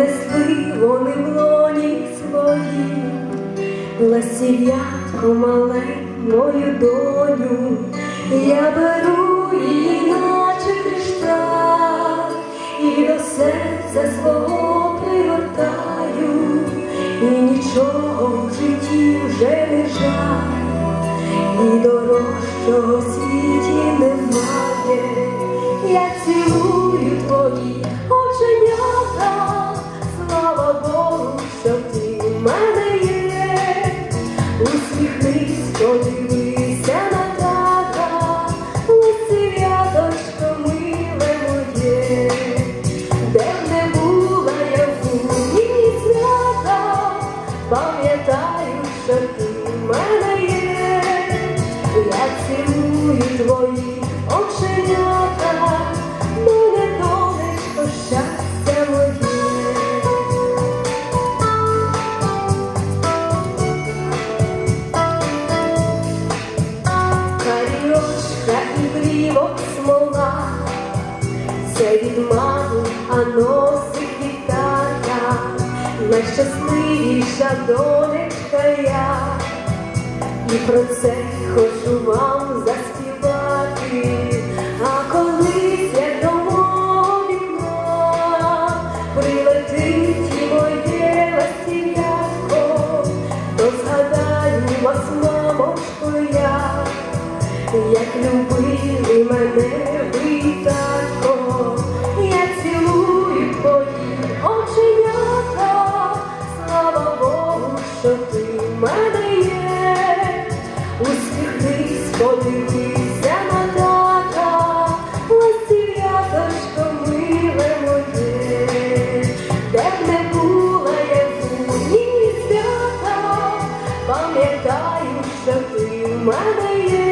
Несли вони в лоні свої, ласів'ятко мале мою доню, я беру її, наче кришталь, і до серця свого пригортаю, і нічого в житті вже не жаль, і дорожчого світі немає. Що ти в мене є. Я цілую твої оченята, мене донечко, щастя моє. І брівок смола, це від мами, а носить тата, найщасливіша донечка я, і про це хочу вам заспівати, а коли я мого вікна прилетить і моє ластів'ятко, то згадаю вас, мамочко, я, як любили мене витако, я цілую твої оченята, слава Богу, що ти мене є. Подивіться манака, ось святочко миле моє, де б не була свята, пам'ятаю, що ти в мене є.